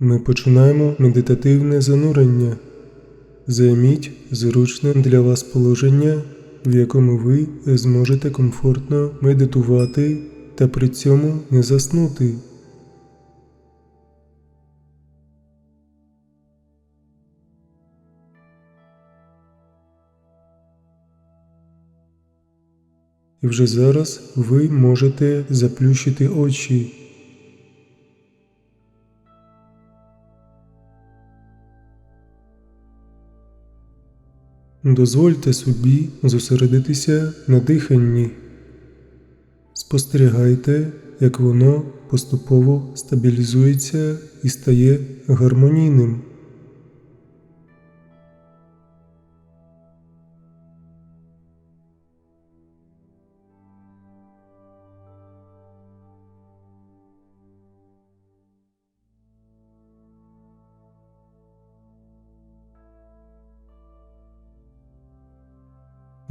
Ми починаємо медитативне занурення. Займіть зручне для вас положення, в якому ви зможете комфортно медитувати та при цьому не заснути. І вже зараз ви можете заплющити очі. Дозвольте собі зосередитися на диханні. Спостерігайте, як воно поступово стабілізується і стає гармонійним.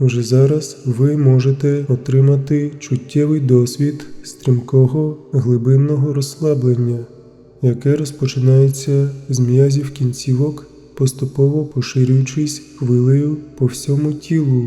Уже зараз ви можете отримати чуттєвий досвід стрімкого глибинного розслаблення, яке розпочинається з м'язів кінцівок, поступово поширюючись хвилею по всьому тілу.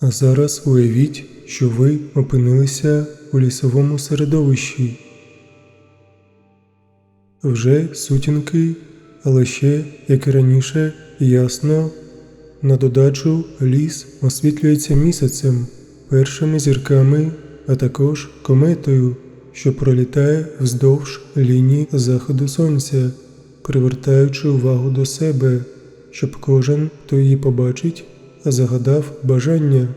А зараз уявіть, що ви опинилися у лісовому середовищі. Вже сутінки, але ще, як і раніше, ясно. На додачу ліс освітлюється місяцем, першими зірками, а також кометою, що пролітає вздовж лінії заходу сонця, привертаючи увагу до себе, щоб кожен, хто її побачить, загадав бажання.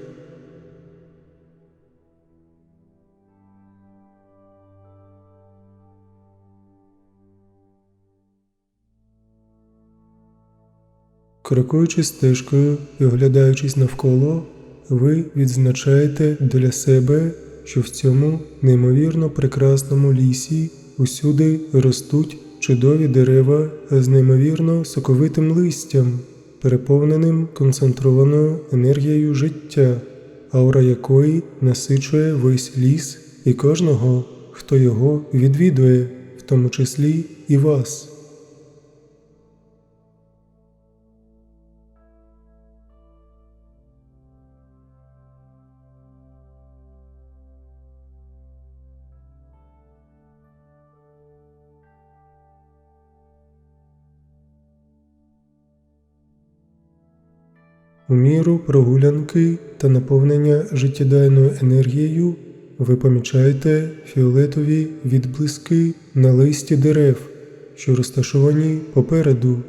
Крокуючи стежкою і оглядаючись навколо, ви відзначаєте для себе, що в цьому неймовірно прекрасному лісі усюди ростуть чудові дерева з неймовірно соковитим листям переповненим концентрованою енергією життя, аура якої насичує весь ліс і кожного, хто його відвідує, в тому числі і вас. У міру прогулянки та наповнення життєдайною енергією ви помічаєте фіолетові відблиски на листі дерев, що розташовані попереду,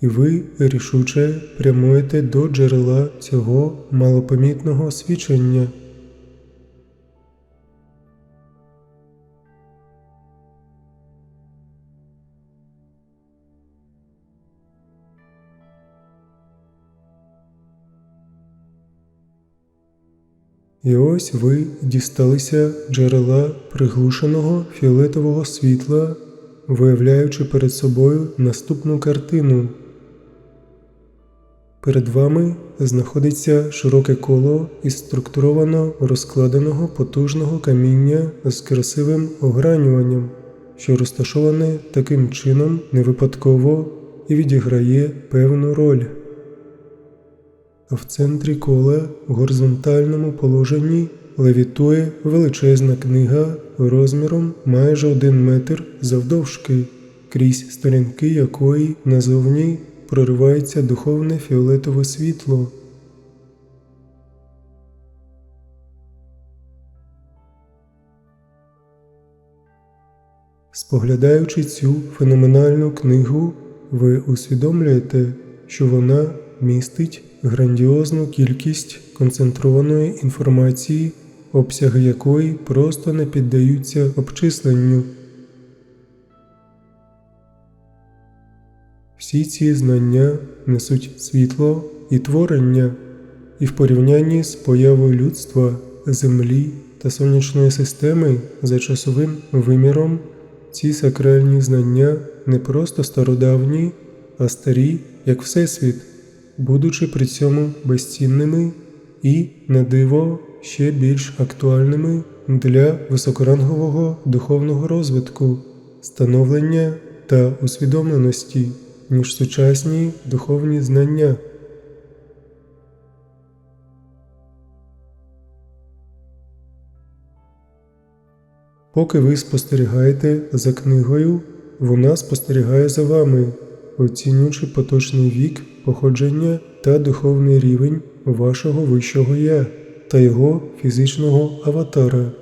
і ви рішуче прямуєте до джерела цього малопомітного свічення. І ось ви дісталися джерела приглушеного фіолетового світла, виявляючи перед собою наступну картину. Перед вами знаходиться широке коло із структуровано розкладеного потужного каміння з красивим огранюванням, що розташоване таким чином не випадково і відіграє певну роль. В центрі кола в горизонтальному положенні левітує величезна книга розміром майже один метр завдовжки, крізь сторінки якої назовні проривається духовне фіолетове світло. Споглядаючи цю феноменальну книгу, ви усвідомлюєте, що вона містить грандіозну кількість концентрованої інформації, обсяги якої просто не піддаються обчисленню. Всі ці знання несуть світло і творення, і в порівнянні з появою людства, Землі та сонячної системи за часовим виміром. Ці сакральні знання не просто стародавні, а старі, як Всесвіт, будучи при цьому безцінними і, на диво, ще більш актуальними для високорангового духовного розвитку, становлення та усвідомленості, ніж сучасні духовні знання. Поки ви спостерігаєте за книгою, вона спостерігає за вами, оцінюючи поточний вік, походження та духовний рівень вашого вищого я та його фізичного аватара,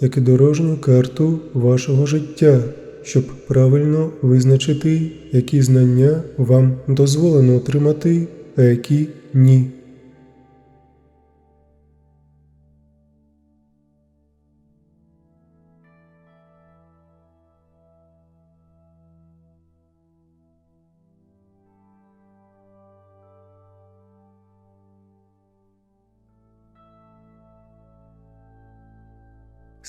як і дорожню карту вашого життя, щоб правильно визначити, які знання вам дозволено отримати, а які ні.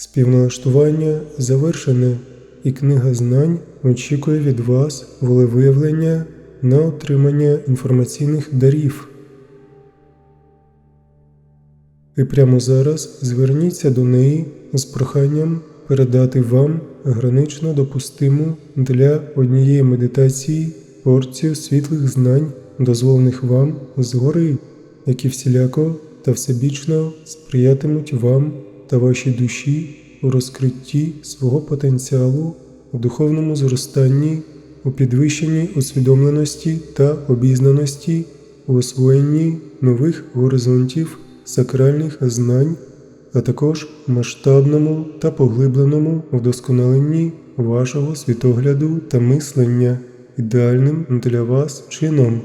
Співналаштування завершене, і книга знань очікує від вас волевиявлення на отримання інформаційних дарів. І прямо зараз зверніться до неї з проханням передати вам гранично допустиму для однієї медитації порцію світлих знань, дозволених вам згори, які всіляко та всебічно сприятимуть вам та вашій душі у розкритті свого потенціалу, у духовному зростанні, у підвищенні усвідомленості та обізнаності, у освоєнні нових горизонтів сакральних знань, а також масштабному та поглибленому вдосконаленні вашого світогляду та мислення ідеальним для вас чином.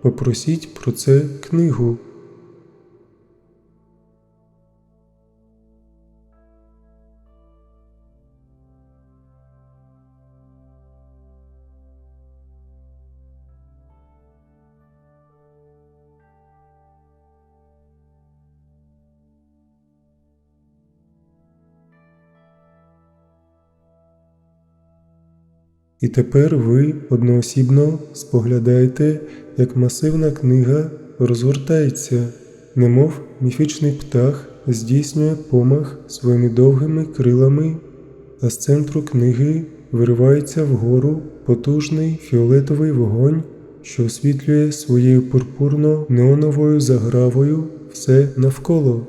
Попросіть про це книгу. І тепер ви одноосібно споглядаєте, як масивна книга розгортається, немов міфічний птах здійснює помах своїми довгими крилами, а з центру книги виривається вгору потужний фіолетовий вогонь, що освітлює своєю пурпурно неоновою загравою все навколо.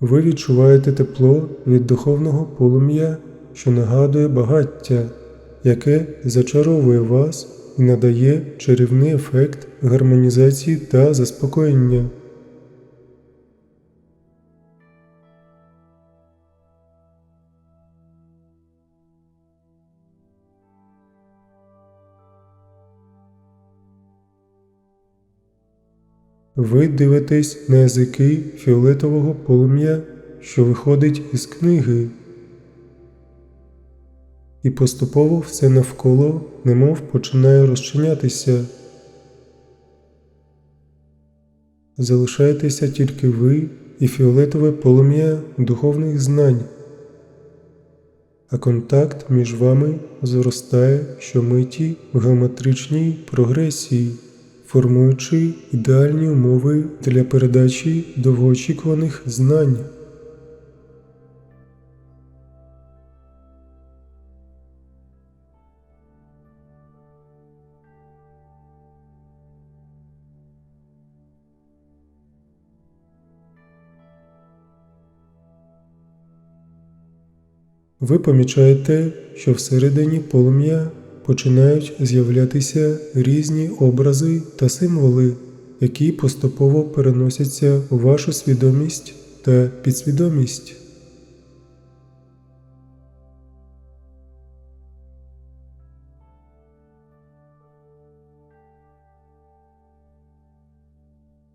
Ви відчуваєте тепло від духовного полум'я, що нагадує багаття, яке зачаровує вас і надає чарівний ефект гармонізації та заспокоєння. Ви дивитесь на язики фіолетового полум'я, що виходить із книги, і поступово все навколо немов починає розчинятися. Залишаєтеся тільки ви і фіолетове полум'я духовних знань. а контакт між вами зростає щомиті в геометричній прогресії, формуючи ідеальні умови для передачі довгоочікуваних знань. Ви помічаєте, що всередині полум'я починають з'являтися різні образи та символи, які поступово переносяться у вашу свідомість та підсвідомість.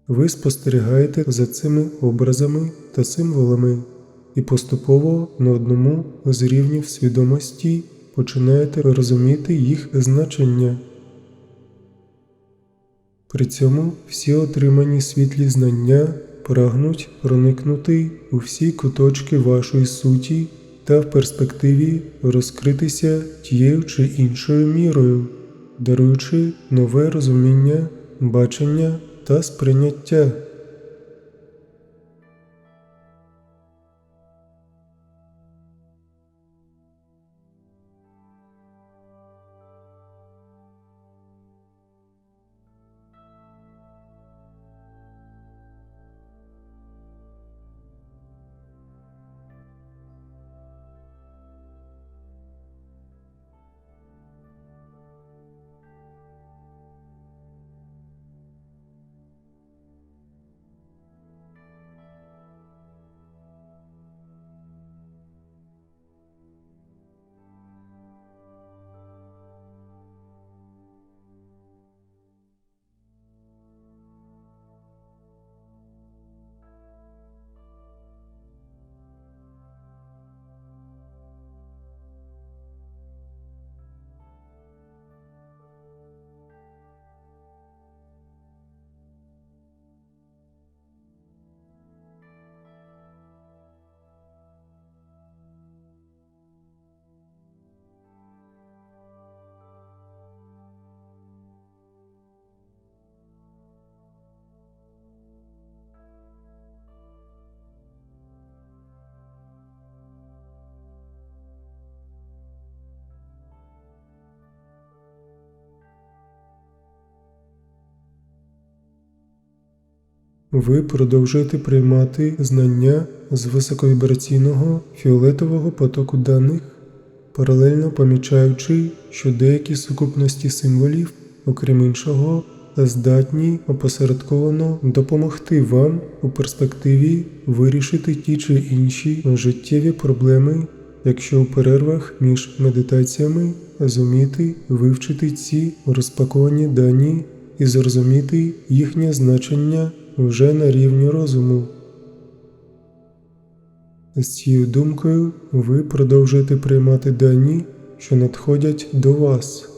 Ви спостерігаєте за цими образами та символами і поступово на одному з рівнів свідомості починаєте розуміти їх значення. При цьому всі отримані світлі знання прагнуть проникнути у всі куточки вашої суті та в перспективі розкритися тією чи іншою мірою, даруючи нове розуміння, бачення та сприйняття. Ви продовжуєте приймати знання з високовібраційного фіолетового потоку даних, паралельно помічаючи, що деякі сукупності символів, окрім іншого, здатні опосередковано допомогти вам у перспективі вирішити ті чи інші життєві проблеми, якщо у перервах між медитаціями зуміти вивчити ці розпаковані дані і зрозуміти їхнє значення вже на рівні розуму. З цією думкою ви продовжуєте приймати дані, що надходять до вас.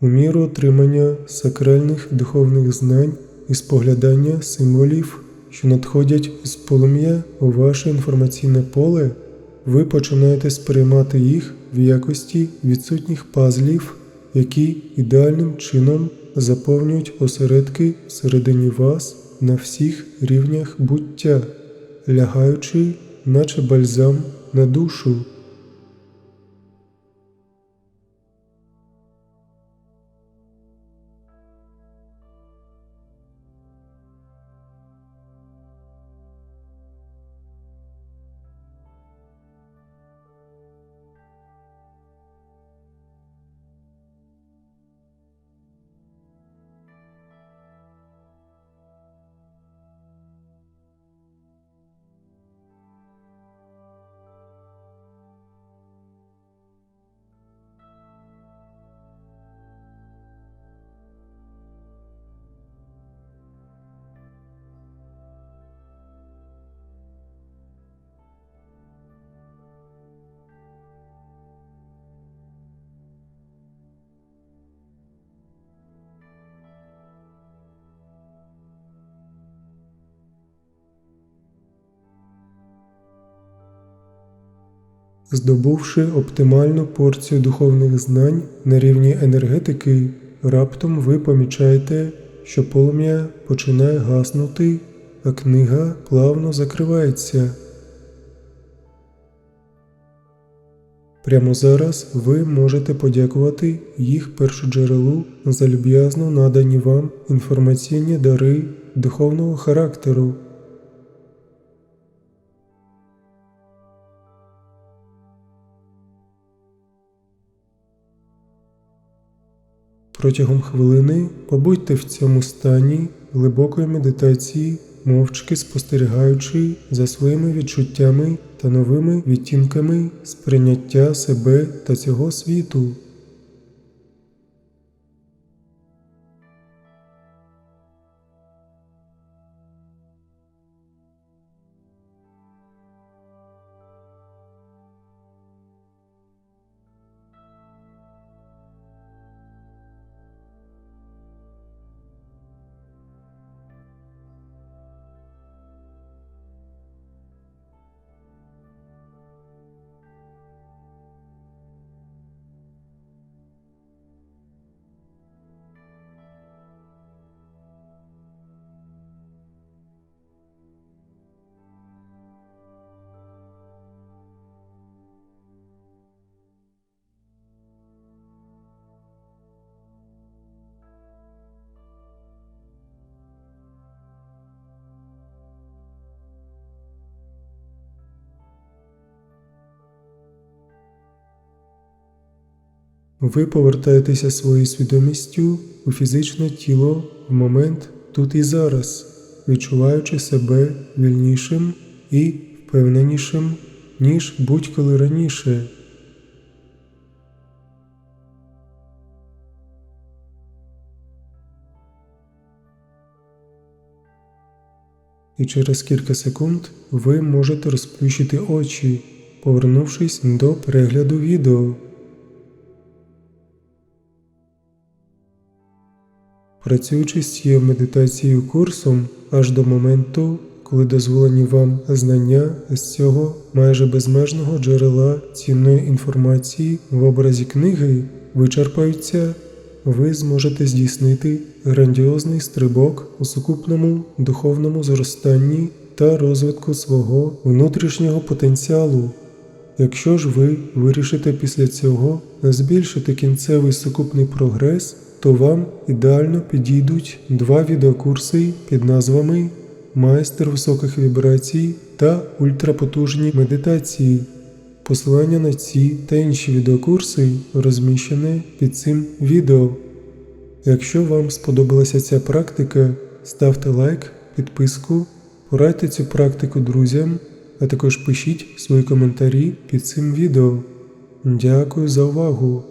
У міру отримання сакральних духовних знань і споглядання символів, що надходять з полум'я у ваше інформаційне поле, ви починаєте сприймати їх в якості відсутніх пазлів, які ідеальним чином заповнюють осередки всередині вас на всіх рівнях буття, лягаючи, наче бальзам на душу. Здобувши оптимальну порцію духовних знань на рівні енергетики, раптом ви помічаєте, що полум'я починає гаснути, а книга плавно закривається. Прямо зараз ви можете подякувати їх першоджерелу за люб'язно надані вам інформаційні дари духовного характеру. Протягом хвилини побудьте в цьому стані глибокої медитації, мовчки спостерігаючи за своїми відчуттями та новими відтінками сприйняття себе та цього світу. Ви повертаєтеся своєю свідомістю у фізичне тіло в момент тут і зараз, відчуваючи себе вільнішим і впевненішим, ніж будь-коли раніше. І через кілька секунд ви можете розплющити очі, повернувшись до перегляду відео. Працюючи з цією медитацією курсом аж до моменту, коли дозволені вам знання з цього майже безмежного джерела цінної інформації в образі книги вичерпаються, ви зможете здійснити грандіозний стрибок у сукупному духовному зростанні та розвитку свого внутрішнього потенціалу. Якщо ж ви вирішите після цього збільшити кінцевий сукупний прогрес, то вам ідеально підійдуть два відеокурси під назвами Майстер високих вібрацій та ультрапотужні медитації. Посилання на ці та інші відеокурси розміщене під цим відео. Якщо вам сподобалася ця практика, ставте лайк, підписку, порадьте цю практику друзям, а також пишіть свої коментарі під цим відео. Дякую за увагу!